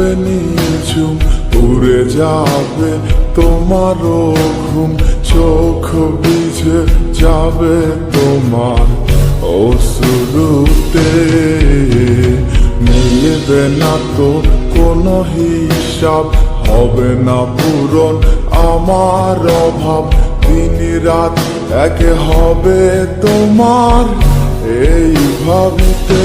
হবে নিঝুম, উড়ে যাবে তোমারও ঘুম, চোখ ভিজে যাবে তোমার অশ্রুতে। মিলবে না তো কোনো হিসাব, হবে না পূরণ আমার অভাব। দিন রাত একে হবে তোমার, এই ভাবিতে।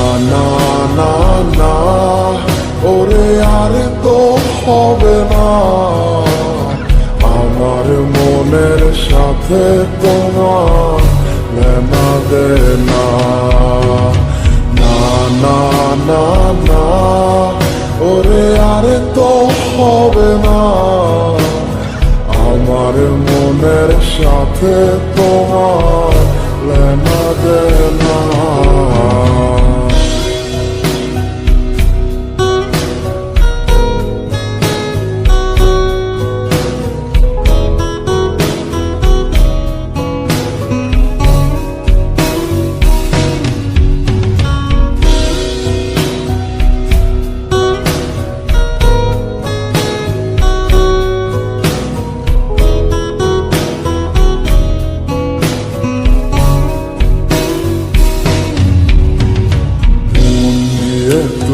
না না না না ওরে আর তো হবে না। আমার মনের সাথে তোমার লেনা দেনা। না না না না, ওরে আর তো হবে না। আমার মনের সাথে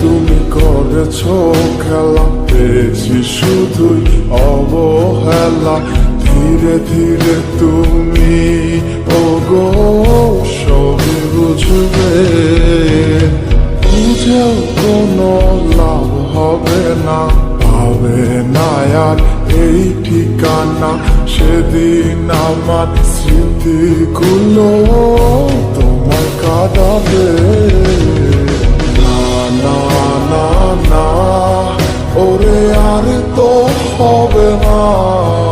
তুমি করেছ খেলা, পেয়েছি শুধুই অবহেলা। ধীরে ধীরে তুমি ওগো, সবই বুঝবে। বুঝেও কোনো লাভ হবে না। পাবে না আর এই ঠিকানা। সেদিন আমার স্মৃতিগুলো